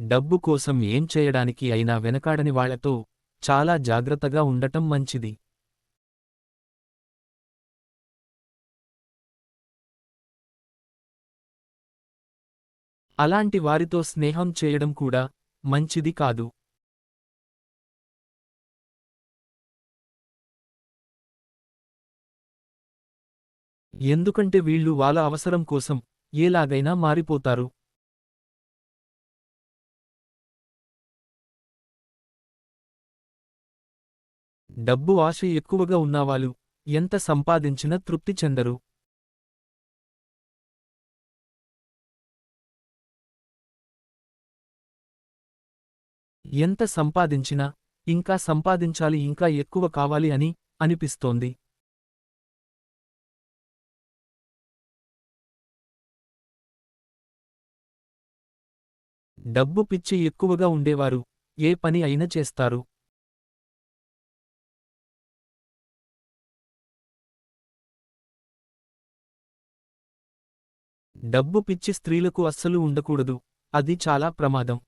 డబ్బు కోసం ఏం చేయడానికి అయినా వెనకాడని వాళ్ళతో చాలా జాగ్రత్తగా ఉండటం మంచిది. అలాంటి వారితో స్నేహం చేయడం కూడా మంచిది కాదు. ఎందుకంటే వీళ్ళు వాళ్ళ అవసరం కోసం ఏలాగైనా మారిపోతారు. డబ్బు ఆశ ఎక్కువగా ఉన్నవాళ్ళు ఎంత సంపాదించినా తృప్తి చెందరు. ఎంత సంపాదించినా ఇంకా సంపాదించాలి ఇంకా ఎక్కువ కావాలి అని అనిపిస్తోంది. డబ్బు పిచ్చి ఎక్కువగా ఉండేవారు ఏ పని అయినా చేస్తారు. డబ్బు పిచ్చి స్త్రీలకు అస్సలు ఉండకూడదు. అది చాలా ప్రమాదం.